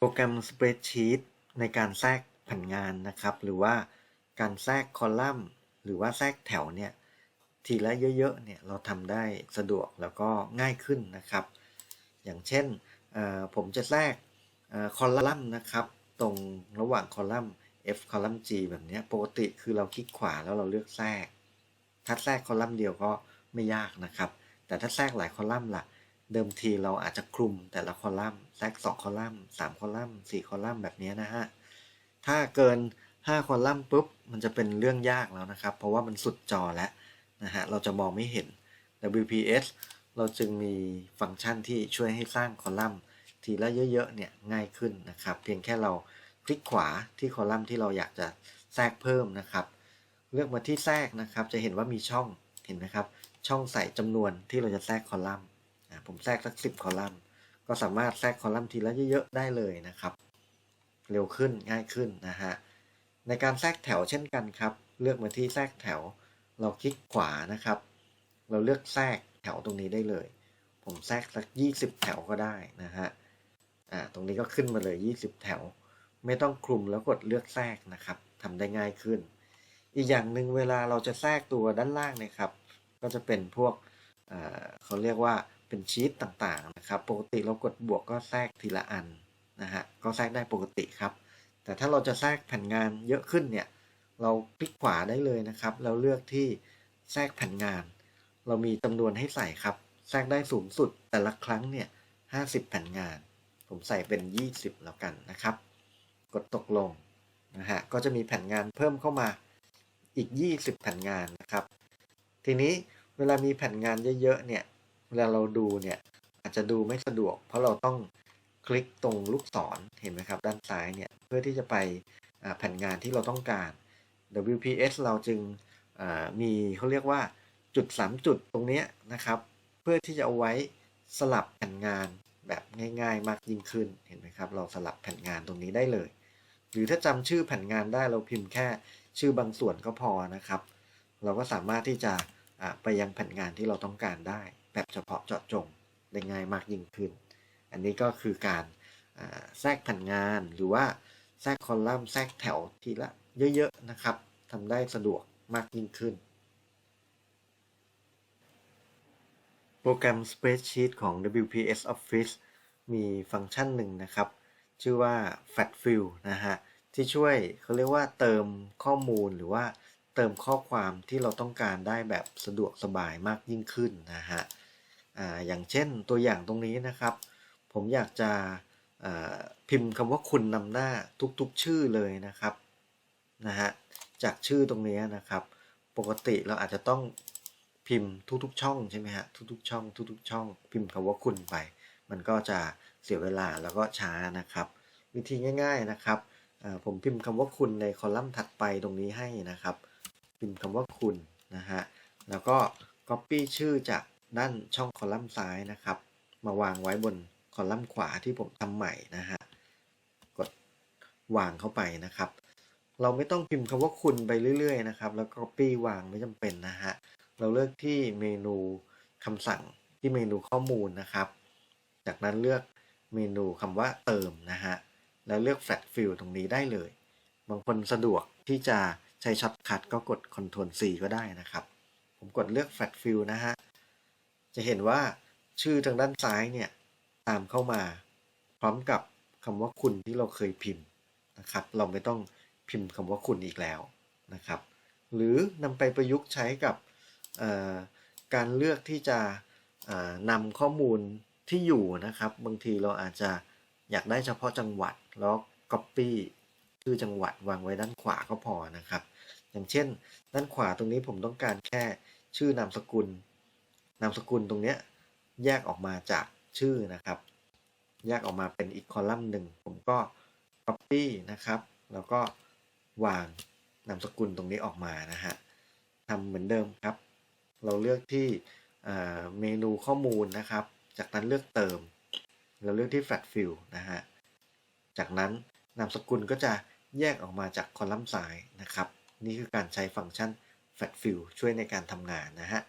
โปรแกรม Spreadsheet ในการแทรกแผ่นงานนะครับ หรือว่าการแทรกคอลัมน์ หรือว่าแทรกแถวเนี่ยทีละเยอะๆเนี่ยเราทำได้สะดวกแล้วก็ง่ายขึ้นนะครับ อย่างเช่นผมจะแทรกคอลัมน์นะครับ ตรงระหว่างคอลัมน์ F คอลัมน์ G แบบนี้ปกติคือเราคลิกขวาแล้วเราเลือกแทรก ถ้าแทรกคอลัมน์เดียวก็ไม่ยากนะครับ แต่ถ้าแทรกหลายคอลัมน์ล่ะ เดิมทีเราอาจจะคลุมแต่ละคอลัมน์แทรก2คอลัมน์3คอลัมน์4คอลัมน์แบบนี้นะฮะ ถ้าเกิน 5 คอลัมน์ปุ๊บ มันจะเป็นเรื่องยากแล้วนะครับ เพราะว่ามันสุดจอแล้วนะฮะ เราจะมองไม่เห็น WPS เราจึงมีฟังก์ชันที่ช่วยให้สร้างคอลัมน์ทีละเยอะๆเนี่ยง่ายขึ้นนะครับ เพียงแค่เราคลิกขวาที่คอลัมน์ที่เราอยากจะแทรกเพิ่มนะครับ เลือกมาที่แทรกนะครับ จะเห็นว่ามีช่องเห็นไหมครับ ช่องใส่จำนวนที่เราจะแทรกคอลัมน์ ผมแทรกสักสิบคอลัมน์ ก็สามารถแทรกคอลัมน์ทีละเยอะๆได้เลยนะครับ เร็วขึ้นง่ายขึ้นนะฮะ ในการแทรกแถวเช่นกันครับ เลือกมาที่แทรกแถว เราคลิกขวานะครับ เราเลือกแทรกแถวตรงนี้ได้เลย ผมแทรกสัก 20 แถวก็ได้นะฮะ อ่า ตรงนี้ก็ขึ้นมาเลย 20 แถว ไม่ต้องคลุมแล้วกดเลือกแทรกนะครับทำได้ง่ายขึ้น อีกอย่างหนึ่งเวลาเราจะแทรกตัวด้านล่างนะครับ ก็จะเป็นพวกเขาเรียกว่า เป็นชีตต่างๆนะครับปกติเรากดบวกก็แทรกทีละอันนะฮะก็แทรกได้ปกติครับ แต่ถ้าเราจะแทรกแผ่นงานเยอะขึ้นเนี่ยเราคลิกขวาได้เลยนะครับ เราเลือกที่แทรกแผ่นงาน เรามีจำนวนให้ใส่ครับ แทรกได้สูงสุดแต่ละครั้งเนี่ย50 แผ่นงาน ผมใส่เป็น 20 แล้วกันนะครับ กดตกลงนะฮะก็จะมีแผ่นงานเพิ่มเข้ามาอีก 20 แผ่นงานนะครับ ทีนี้เวลามีแผ่นงานเยอะๆเนี่ย เวลาเราดูเนี่ยอาจจะดูไม่สะดวก เพราะเราต้องคลิกตรงลูกศรเห็นไหมครับ ด้านซ้ายเนี่ยเพื่อที่จะไปแผ่นงานที่เราต้องการ WPS เราจึงมีเขาเรียกว่าจุด 3 จุดตรงนี้นะครับ เพื่อที่จะเอาไว้สลับแผ่นงานแบบง่าย ๆ มากยิ่งขึ้นเห็นไหมครับ เราสลับแผ่นงานตรงนี้ได้เลย หรือถ้าจำชื่อแผ่นงานได้เราพิมพ์แค่ชื่อบางส่วนก็พอนะครับ เราก็สามารถที่จะไปยังแผ่นงานที่เราต้องการได้ แบบเฉพาะเจาะจงได้ง่ายมากยิ่งขึ้น อันนี้ก็คือการแทรกแผ่นงานหรือว่าแทรกคอลัมน์แทรกแถวทีละเยอะๆนะครับทำได้สะดวกมากยิ่งขึ้น โปรแกรม Spreadsheet ของ WPS Office มีฟังก์ชันหนึ่งนะครับ ชื่อว่า Fat Fill นะฮะ ที่ช่วยเขาเรียกว่าเติมข้อมูลหรือว่าเติมข้อความที่เราต้องการได้แบบสะดวกสบายมากยิ่งขึ้นนะฮะ ออย่างเช่นตัวอย่างตรงนี้นะครับ ผมอยากจะพิมพ์คำว่าคุณนำหน้าทุกๆชื่อเลยนะครับนะฮะจากชื่อตรงนี้นะครับ ปกติเราอาจจะต้องพิมพ์ทุกๆช่องใช่ไหมฮะทุกๆช่อง ทุกๆช่อง พิมพ์คำว่าคุณไป มันก็จะเสียเวลาแล้วก็ช้านะครับ วิธีง่าย ๆนะครับผมพิมพ์คำว่าคุณในคอลัมน์ถัดไปตรงนี้ให้นะครับ พิมพ์คำว่าคุณนะฮะแล้วก็ Copy ชื่อจาก ด้านช่องคอลัมน์ซ้ายนะครับ มาวางไว้บนคอลัมน์ขวาที่ผมทำใหม่นะฮะกดวางเข้าไปนะครับ เราไม่ต้องพิมพ์คำว่าคุณไปเรื่อยๆนะครับ แล้ว Copy วางไม่จำเป็นนะฮะเราเลือกที่เมนูคำสั่งที่เมนูข้อมูลนะครับ จากนั้นเลือกเมนูคำว่าเติมนะฮะแล้วเลือก Flat Fill ตรงนี้ได้เลย บางคนสะดวกที่จะใช้ช็อตคัทก็กด Ctrl C ก็ได้นะครับ ผมกดเลือก Flat Fill นะฮะ จะเห็นว่าชื่อทางด้านซ้ายเนี่ยตามเข้ามา พร้อมกับคำว่าคุณที่เราเคยพิมพ์นะครับ เราไม่ต้องพิมพ์คำว่าคุณอีกแล้วนะครับ หรือนำไปประยุกต์ใช้กับการเลือกที่จะนำข้อมูลที่อยู่นะครับ บางทีเราอาจจะอยากได้เฉพาะจังหวัดแล้ว Copy ชื่อจังหวัดวางไว้ด้านขวาก็พอนะครับ อย่างเช่น ด้านขวาตรงนี้ผมต้องการแค่ชื่อนามสกุล นามสกุลตรงนี้แยกออกมาจากชื่อนะครับ แยกออกมาเป็นอีกคอลัมน์หนึ่งผมก็ Copy นะครับ แล้วก็วางนามสกุลตรงนี้ออกมานะฮะทำเหมือนเดิมครับ เราเลือกที่เมนูข้อมูลนะครับ จากนั้นเลือกเติม เราเลือกที่ Flat Fill นะฮะ จากนั้นนามสกุลก็จะแยกออกมาจากคอลัมน์ซ้ายนะครับ นี่คือการใช้ฟังก์ชัน Flat Fill ช่วยในการทำงานนะฮะ